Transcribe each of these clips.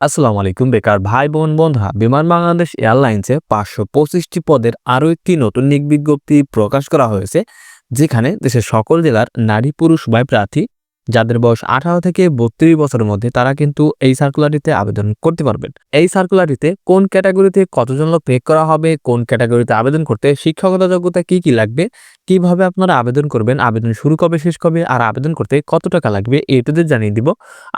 আসসালামু আলাইকুম, বেকার ভাই বোন বন্ধুরা। বিমান বাংলাদেশ এয়ারলাইন্সে পাঁচশো পঁচিশটি পদের আরও একটি নতুন নিক বিজ্ঞপ্তি প্রকাশ করা হয়েছে, যেখানে দেশের সকল জেলার নারী, পুরুষ ভাই প্রার্থী যাদের বয়স আঠারো থেকে বত্রিশ বছরের মধ্যে তারা কিন্তু এই সার্কুলারিতে আবেদন করতে পারবেন। এই সার্কুলারিতে কোন ক্যাটাগরিতে কতজন লোক নিয়োগ করা হবে, কোন ক্যাটাগরিতে আবেদন করতে, শিক্ষকতা যোগ্যতা কি কি লাগবে, কীভাবে আপনারা আবেদন করবেন, আবেদন শুরু কবে, শেষ কবে, আর আবেদন করতে কত টাকা লাগবে এটুদের জানিয়ে দিব।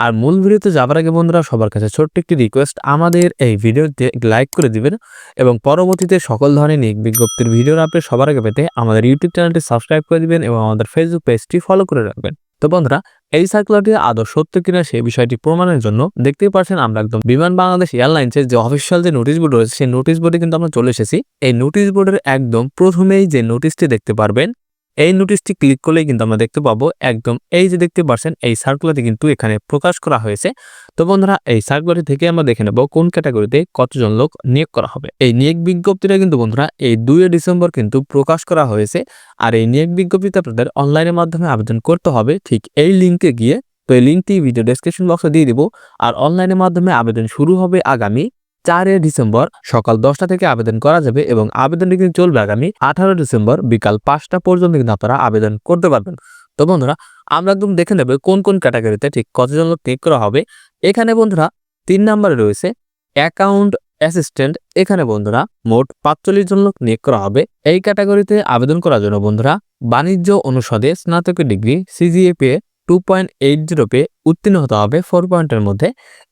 আর মূল ভিডিওতে যাবার আগে বন্ধুরা, সবার কাছে ছোট্ট একটি রিকোয়েস্ট আমাদের এই ভিডিওতে লাইক করে দিবেন এবং পরবর্তীতে সকল ধরনের নিয়োগ বিজ্ঞপ্তির ভিডিওর আপনি সবার আগে পেতে আমাদের ইউটিউব চ্যানেলটি সাবস্ক্রাইব করে দিবেন এবং আমাদের ফেসবুক পেজটি ফলো করে রাখবেন। তো বন্ধুরা, এই সার্কুলারটি আদৌ সত্য কিনা সেই বিষয়টি প্রমাণের জন্য দেখতেই পাচ্ছেন আমরা একদম বিমান বাংলাদেশ এয়ারলাইন্সের যে অফিসিয়াল যে নোটিশ বোর্ড রয়েছে, সেই নোটিশ বোর্ডে কিন্তু আমরা চলে এসেছি। এই নোটিশ বোর্ডের একদম প্রথমেই যে নোটিশটি দেখতে পারবেন এই নোটিশটি ক্লিক করলেই কিন্তু আমরা দেখতে পাবো একদম এই যে দেখতে পাচ্ছেন এই সার্কুলারটি কিন্তু এখানে প্রকাশ করা হয়েছে। তো বন্ধুরা, এই সার্কুলারটি থেকে আমরা দেখে নেব কোন ক্যাটাগরিতে কতজন লোক নিয়োগ করা হবে। এই নিয়োগ বিজ্ঞপ্তিটা কিন্তু বন্ধুরা এই দুই ডিসেম্বর কিন্তু প্রকাশ করা হয়েছে। আর এই নিয়োগ বিজ্ঞপ্তিতে আপনাদের অনলাইনের মাধ্যমে আবেদন করতে হবে। ঠিক এই লিঙ্কে গিয়ে তো এই লিঙ্কটি ভিডিও ডেসক্রিপশন বক্সে দিয়ে দিব। আর অনলাইনের মাধ্যমে আবেদন শুরু হবে আগামী চারে ডিসেম্বর সকাল দশটা থেকে আবেদন করা যাবে এবং আবেদনটি কিন্তু চলবে আগামী আঠারো ডিসেম্বর বিকাল পাঁচটা পর্যন্ত কিন্তু আপনারা আবেদন করতে পারবেন। তো বন্ধুরা, আমরা একদম দেখে নেবে কোন কোন ক্যাটাগরিতে ঠিক কতজন লোক নিয়োগ করা হবে। এখানে বন্ধুরা তিন নম্বরে রয়েছে অ্যাকাউন্ট অ্যাসিস্ট্যান্ট। এখানে বন্ধুরা মোট পাঁচচল্লিশ জন লোক নিয়োগ করা হবে। এই ক্যাটাগরিতে আবেদন করার জন্য বন্ধুরা বাণিজ্য অনুষদে স্নাতকের degree CGPA two point eight zero পেয়ে উত্তীর্ণ হতে হবে ফোর পয়েন্টের মধ্যে।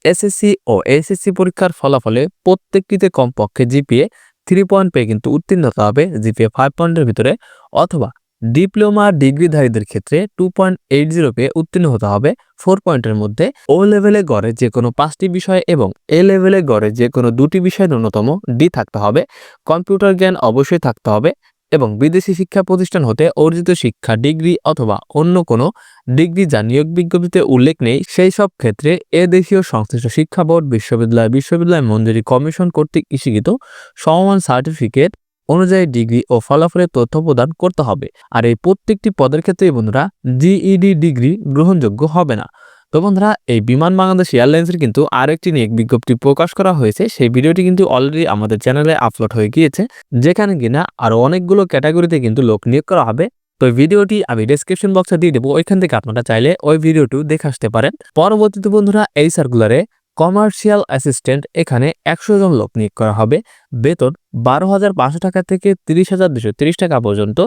এসএসসি ও এসএসসি পরীক্ষার ফলাফলে প্রত্যেকটিতে কমপক্ষে জিপিএ থ্রি পয়েন্ট পেয়ে কিন্তু উত্তীর্ণ হতে হবে জিপিএ ফাইভ পয়েন্টের ভিতরে। অথবা ডিপ্লোমা ডিগ্রিধারীদের ক্ষেত্রে টু পয়েন্ট এইট জিরো পেয়ে উত্তীর্ণ হতে হবে ফোর পয়েন্টের মধ্যে। ও লেভেলে গড়ে যে কোনো পাঁচটি বিষয় এবং এ লেভেলে গড়ে যে কোনো দুটি বিষয় ন্যূনতম ডি থাকতে হবে। কম্পিউটার জ্ঞান অবশ্যই থাকতে হবে। এবং বিদেশি শিক্ষা প্রতিষ্ঠান হতে অর্জিত শিক্ষা, ডিগ্রি অথবা অন্য কোনো ডিগ্রি যা নিয়োগ বিজ্ঞপ্তিতে উল্লেখ নেই, সেই সব ক্ষেত্রে এ দেশীয় সংশ্লিষ্ট শিক্ষা বোর্ড, বিশ্ববিদ্যালয় বিশ্ববিদ্যালয় মঞ্জুরি কমিশন কর্তৃক ইস্যুকৃত সমমান সার্টিফিকেট অনুযায়ী ডিগ্রি ও ফলাফলের তথ্য প্রদান করতে হবে। আর এই প্রত্যেকটি পদের ক্ষেত্রে বন্ধুরা জিইডি ডিগ্রি গ্রহণযোগ্য হবে না। তো বন্ধুরা, এই বিমান বাংলাদেশ এয়ারলাইন্সের কিন্তু আরেকটি নিয়োগ বিজ্ঞপ্তি প্রকাশ করা হয়েছে। সেই ভিডিওটি কিন্তু অলরেডি আমাদের চ্যানেলে আপলোড হয়ে গিয়েছে, যেখানে কিনা আরও অনেকগুলো ক্যাটাগরিতে কিন্তু লোক নিয়োগ করা হবে। তো ভিডিওটি আমি ডেসক্রিপশন বক্সে দিয়ে দেবো, ওইখান থেকে আপনারা চাইলে ওই ভিডিওটি দেখে আসতে পারেন। পরবর্তীতে বন্ধুরা, এই সার্কুলারে কমার্শিয়াল অ্যাসিস্ট্যান্ট এখানে একশো জন লোক নিয়োগ করা হবে। বেতন বারো হাজার পাঁচশো টাকা থেকে তিরিশ হাজার দুশো তিরিশ টাকা পর্যন্ত।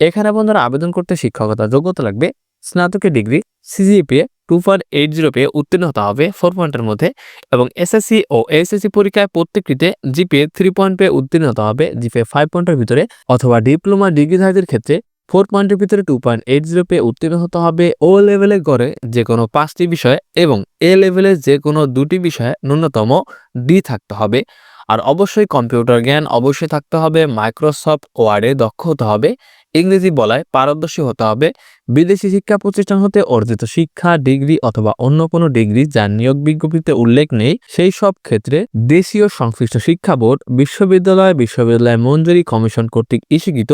এখানে বন্ধুরা, আবেদন করতে শিক্ষকতা যোগ্যতা লাগবে, স্নাতকের degree CGPA two point eight zero পেয়ে উত্তীর্ণ হতে হবে ফোর পয়েন্টের মধ্যে এবং এসএসসি ও এসএসসি পরীক্ষায় প্রত্যেকটিতে জিপিএ থ্রি পয়েন্ট পেয়ে উত্তীর্ণ হতে হবে জিপিএ ফাইভ পয়েন্টের ভিতরে অথবা ডিপ্লোমা ডিগ্রিধারীদের ক্ষেত্রে ফোর পয়েন্টের ভিতরে টু পয়েন্ট এইট জিরো পেয়ে উত্তীর্ণ হতে হবে ও লেভেলে গড়ে যে কোনো পাঁচটি বিষয় এবং এ লেভেলে যে কোনো দুটি বিষয়ে ন্যূনতম ডি থাকতে হবে। আর অবশ্যই কম্পিউটার জ্ঞান অবশ্যই থাকতে হবে মাইক্রোসফট ওয়ার্ডে দক্ষ হতে হবে। ইংরেজি বলায় পারদর্শী হতে হবে। বিদেশি শিক্ষা প্রতিষ্ঠান হতে অর্জিত শিক্ষা, ডিগ্রি অথবা অন্য কোনো ডিগ্রি যার নিয়োগ বিজ্ঞপ্তিতে উল্লেখ নেই, সেই সব ক্ষেত্রে দেশীয় সংশ্লিষ্ট শিক্ষা বোর্ড, বিশ্ববিদ্যালয় বিশ্ববিদ্যালয় মঞ্জুরি কমিশন কর্তৃক ইস্যুকৃত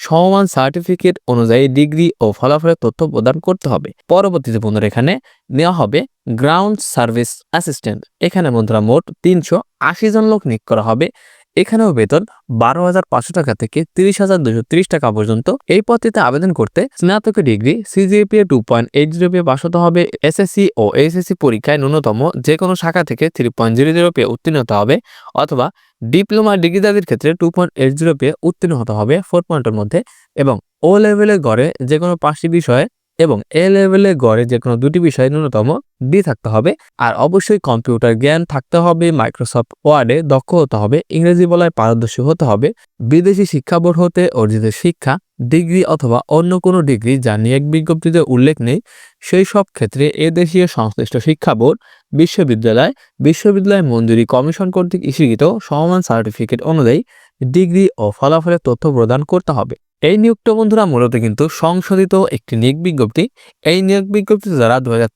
সমমান সার্টিফিকেট অনুযায়ী ডিগ্রি ও ফলাফলের তথ্য প্রদান করতে হবে। পরবর্তীতে বন্ধুরা এখানে নেওয়া হবে গ্রাউন্ড সার্ভিস অ্যাসিস্ট্যান্ট। এখানে বন্ধুরা মোট তিনশো আশি জন লোক নিয়োগ করা হবে। এখানেও বেতন বারো হাজার পাঁচশো টাকা থেকে তিরিশ হাজার দুশো তিরিশ টাকা পর্যন্ত। এই পদটিতে আবেদন করতে স্নাতকের degree CGPA two point eight zero পেয়ে পাশ হতে হবে। এসএসসি ও এসএসসি পরীক্ষায় ন্যূনতম যে কোনো শাখা থেকে থ্রি পয়েন্ট জিরো জিরো পেয়ে উত্তীর্ণ হতে হবে অথবা ডিপ্লোমা ডিগ্রিদারদের ক্ষেত্রে টু পয়েন্ট এইট জিরো পেয়ে উত্তীর্ণ হতে হবে ফোর পয়েন্টের মধ্যে এবং ও লেভেলের গড়ে যে কোনো পাঁচটি বিষয়ে এবং এ লেভেলে গড়ে যে কোনো দুটি বিষয়ে ন্যূনতম ডি থাকতে হবে। আর অবশ্যই কম্পিউটার জ্ঞান থাকতে হবে মাইক্রোসফট ওয়ার্ডে দক্ষ হতে হবে, ইংরেজি বলায় পারদর্শী হতে হবে, বিদেশি শিক্ষা বোর্ড হতে অর্জিত শিক্ষা, ডিগ্রি অথবা অন্য কোনো ডিগ্রি যা নিয়োগ বিজ্ঞপ্তিতে উল্লেখ নেই, সেই সব ক্ষেত্রে এ দেশীয় সংশ্লিষ্ট শিক্ষা বোর্ড, বিশ্ববিদ্যালয় বিশ্ববিদ্যালয় মঞ্জুরি কমিশন কর্তৃক ইস্যুকৃত সমমান সার্টিফিকেট অনুযায়ী ডিগ্রি ও ফলাফলের তথ্য প্রদান করতে হবে। এই নিয়োগটা বন্ধুরা মূলত কিন্তু সংশোধিত একটি নিয়োগ বিজ্ঞপ্তি। এই নিয়োগ বিজ্ঞপ্তি যারা দু হাজার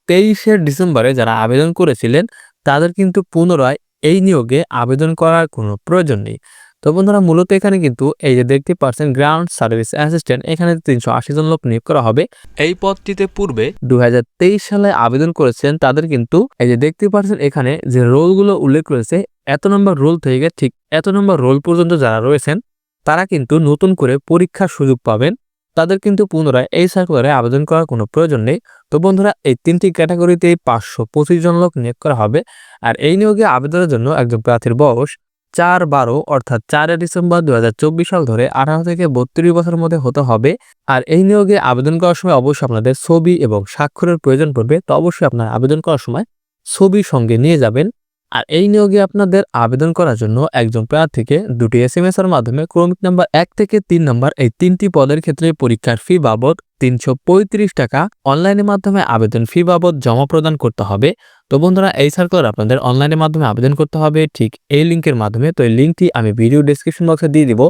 ডিসেম্বরে যারা আবেদন করেছিলেন, তাদের কিন্তু পুনরায় এই নিয়োগে আবেদন করার কোনো প্রয়োজন নেই। তো বন্ধুরা, মূলত এখানে কিন্তু এই যে দেখতে পাচ্ছেন গ্রাউন্ড সার্ভিস অ্যাসিস্ট্যান্ট, এখানে তিনশো আশি জন লোক নিয়োগ করা হবে। এই পদটিতে পূর্বে দুই হাজার তেইশ সালে আবেদন করেছেন, তাদের কিন্তু এই যে দেখতে পাচ্ছেন এখানে যে রোলগুলো উল্লেখ করেছে এত নম্বর রোল থেকে ঠিক এত নম্বর রোল পর্যন্ত যারা রয়েছেন তারা কিন্তু নতুন করে পরীক্ষার সুযোগ পাবেন। তাদের কিন্তু পুনরায় এই সার্কুলারে আবেদন করার কোনো প্রয়োজন নেই। তো বন্ধুরা, এই তিনটি ক্যাটাগরিতে পাঁচশো পঁচিশ জন লোক নিয়োগ করা হবে। আর এই নিয়োগে আবেদনের জন্য একজন প্রার্থীর বয়স চার বারো, অর্থাৎ চারে ডিসেম্বর দু হাজার চব্বিশ সাল ধরে আঠারো থেকে বত্রিশ বছরের মধ্যে হতে হবে। আর এই নিয়োগে আবেদন করার সময় অবশ্যই আপনাদের ছবি এবং স্বাক্ষরের প্রয়োজন পড়বে। তো অবশ্যই আপনার আবেদন করার সময় ছবি সঙ্গে নিয়ে যাবেন। আর এই নিয়োগে আপনাদের আবেদন করার জন্য একজন প্রার্থীকে দুটি এস এম এস এর মাধ্যমে ক্রমিক নাম্বার এক থেকে তিন নাম্বার এই তিনটি পদের ক্ষেত্রে পরীক্ষার ফি বাবদ তিনশো পঁয়ত্রিশ টাকা অনলাইনের মাধ্যমে আবেদন ফি বাবদ জমা প্রদান করতে হবে। তো বন্ধুরা, এই সার্কুলার আপনাদের অনলাইনের মাধ্যমে আবেদন করতে হবে। ঠিক এই লিঙ্কের মাধ্যমে, তো এই লিঙ্কটি আমি ভিডিও ডিসক্রিপশন বক্সে দিয়ে দিব।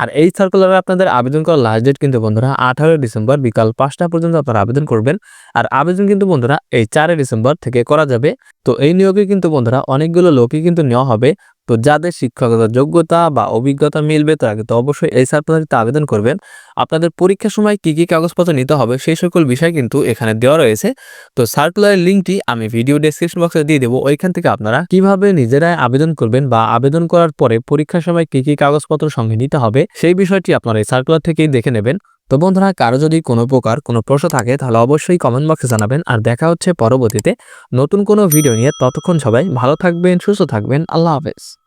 আর এই সার্কুলারে আপনাদের আবেদন করার লাস্ট ডেট কিন্তু বন্ধুরা আঠারোই ডিসেম্বর বিকাল পাঁচটা পর্যন্ত আপনারা আবেদন করবেন। আর আবেদন কিন্তু বন্ধুরা, এই চারই ডিসেম্বর থেকে করা যাবে। তো এই নিয়োগে কিন্তু বন্ধুরা, অনেকগুলো লোকই কিন্তু নেওয়া হবে। তো যাদের শিক্ষকতার যোগ্যতা বা অভিজ্ঞতা মিলবে, তারা কিন্তু অবশ্যই এই সার্কুলারিতে আবেদন করবেন। আপনাদের পরীক্ষার সময় কি কি কাগজপত্র নিতে হবে, সেই সকল বিষয় কিন্তু এখানে দেওয়া রয়েছে। তো সার্কুলারের লিঙ্কটি আমি ভিডিও ডেসক্রিপশন বক্সে দিয়ে দেবো। ওইখান থেকে আপনারা কীভাবে নিজেরাই আবেদন করবেন বা আবেদন করার পরে পরীক্ষার সময় কি কি কাগজপত্র সঙ্গে নিতে হবে, সেই বিষয়টি আপনারা এই সার্কুলার থেকেই দেখে নেবেন। তো বন্ধুরা, কারও যদি কোনো প্রকার কোনো প্রশ্ন থাকে, তাহলে অবশ্যই কমেন্ট বক্সে জানাবেন। আর দেখা হচ্ছে পরবর্তীতে নতুন কোনো ভিডিও নিয়ে। ততক্ষণ সবাই ভালো থাকবেন, সুস্থ থাকবেন। আল্লাহ হাফেজ।